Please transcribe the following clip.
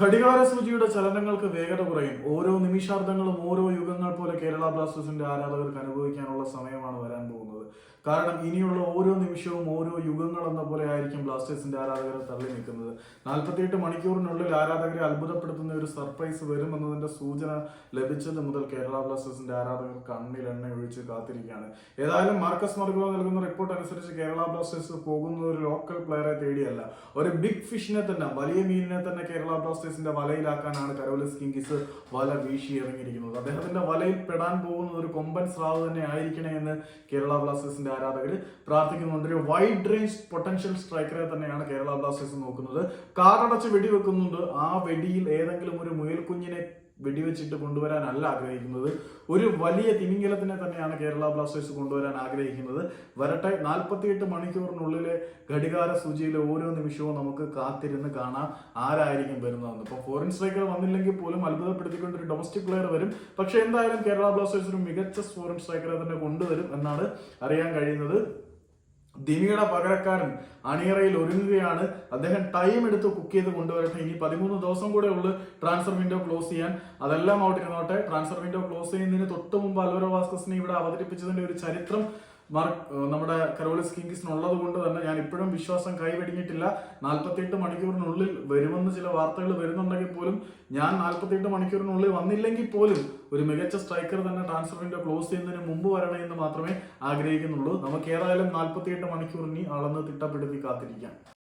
ഘടികാര സൂചിയുടെ ചലനങ്ങൾക്ക് വേഗത കുറയും. ഓരോ നിമിഷാർദ്ധങ്ങളും ഓരോ യുഗങ്ങൾ പോലെ കേരള ബ്ലാസ്റ്റേഴ്സിന്റെ ആരാധകർക്ക് അനുഭവിക്കാനുള്ള സമയമാണ് വരാൻ പോകുന്നത്. കാരണം ഇനിയുള്ള ഓരോ നിമിഷവും ഓരോ യുഗങ്ങൾ എന്ന പോലെ ആയിരിക്കും ബ്ലാസ്റ്റേഴ്സിന്റെ ആരാധകരെ തള്ളി നിൽക്കുന്നത്. നാൽപ്പത്തിയെട്ട് മണിക്കൂറിനുള്ളിൽ ആരാധകരെ അത്ഭുതപ്പെടുത്തുന്ന ഒരു സർപ്രൈസ് വരുമെന്നതിന്റെ സൂചന ലഭിച്ചത് മുതൽ കേരള ബ്ലാസ്റ്റേഴ്സിന്റെ ആരാധകർ കണ്ണിൽ എണ്ണ ഒഴിച്ച് കാത്തിരിക്കുകയാണ്. ഏതായാലും മാർക്കസ് മർഗോ നൽകുന്ന റിപ്പോർട്ട് അനുസരിച്ച് കേരള ബ്ലാസ്റ്റേഴ്സ് പോകുന്ന ഒരു ലോക്കൽ പ്ലെയറെ തേടിയല്ല. ഒരു ബിഗ് ഫിഷിനെ തന്നെ വലിയ മീനിനെ തന്നെ കേരള ബ്ലാസ്റ്റേഴ്സിന്റെ വലയിലാക്കാനാണ് കരോലിസ് കിങ്കിസ് വല വീശി ഇറങ്ങിയിരിക്കുന്നത്. അദ്ദേഹത്തിന്റെ വലയിൽ പെടാൻ പോകുന്നത് ഒരു കൊമ്പൻ സ്രാവ് തന്നെ ആയിരിക്കണേ എന്ന് കേരള ബ്ലാസ്റ്റേഴ്സിന്റെ ആരാധകർ പ്രാർത്ഥിക്കുന്നുണ്ട്. ഒരു വൈഡ് റേഞ്ച് പൊട്ടൻഷ്യൽ സ്ട്രൈക്കറെ തന്നെയാണ് കേരള ബ്ലാസ്റ്റേഴ്സ് നോക്കുന്നത്. കാറടച്ച് വെടിവെക്കുന്നുണ്ട്. ആ വെടിയിൽ ഏതെങ്കിലും ഒരു മുയൽക്കുഞ്ഞിനെ വെടിവെച്ചിട്ട് കൊണ്ടുവരാനല്ല ആഗ്രഹിക്കുന്നത്. ഒരു വലിയ തിമിംഗലത്തിനെ തന്നെയാണ് കേരള ബ്ലാസ്റ്റേഴ്സ് കൊണ്ടുവരാൻ ആഗ്രഹിക്കുന്നത്. വരട്ടെ നാൽപ്പത്തിയെട്ട് മണിക്കൂറിനുള്ളിലെ ഘടികാര സൂചിയിലെ ഓരോ നിമിഷവും നമുക്ക് കാത്തിരുന്ന് കാണാം ആരായിരിക്കും വരുന്നതെന്ന്. ഇപ്പോൾ ഫോറിൻ സ്ട്രൈക്കർ വന്നില്ലെങ്കിൽ പോലും അത്ഭുതപ്പെടുത്തിക്കൊണ്ട് ഒരു ഡൊമസ്റ്റിക് പ്ലെയർ വരും. പക്ഷേ എന്തായാലും കേരള ബ്ലാസ്റ്റേഴ്സ് ഒരു മികച്ച ഫോറിൻ സ്ട്രൈക്കറെ തന്നെ കൊണ്ടുവരും എന്നാണ് അറിയാൻ കഴിയുന്നത്. ദിനിയുടെ പകരക്കാരൻ അണിയറയിൽ ഒരുങ്ങുകയാണ്. അദ്ദേഹം ടൈം എടുത്ത് കുക്ക് ചെയ്ത് കൊണ്ടുവരട്ടെ. ഇനി പതിമൂന്ന് ദിവസം കൂടെ ഉള്ളു ട്രാൻസ്ഫർ വിൻഡോ ക്ലോസ് ചെയ്യാൻ. അതെല്ലാം ഔട്ട് ഇരുന്നോട്ടെ. ട്രാൻസ്ഫർ വിൻഡോ ക്ലോസ് ചെയ്യുന്നതിന് തൊട്ട് മുമ്പ് അൽവരോ വാസ്കസിനെ ഇവിടെ അവതരിപ്പിച്ചതിന്റെ ഒരു ചരിത്രം നമ്മുടെ കരോളിസ് കിങ്സിനുള്ളത് കൊണ്ട് തന്നെ ഞാൻ ഇപ്പോഴും വിശ്വാസം കൈവെടിഞ്ഞിട്ടില്ല. നാൽപ്പത്തിയെട്ട് മണിക്കൂറിനുള്ളിൽ വരുമെന്ന് ചില വാർത്തകൾ വരുന്നുണ്ടെങ്കിൽ പോലും ഞാൻ നാൽപ്പത്തിയെട്ട് മണിക്കൂറിനുള്ളിൽ വന്നില്ലെങ്കിൽ പോലും ഒരു മികച്ച സ്ട്രൈക്കർ തന്നെ ട്രാൻസ്ഫർ വിൻഡോ ക്ലോസ് ചെയ്യുന്നതിന് മുമ്പ് വരണേ എന്ന് മാത്രമേ ആഗ്രഹിക്കുന്നുള്ളൂ. നമുക്ക് ഏതായാലും നാൽപ്പത്തിയെട്ട് മണിക്കൂറിനി അളന്ന് തിട്ടപ്പെടുത്തി കാത്തിരിക്കാം.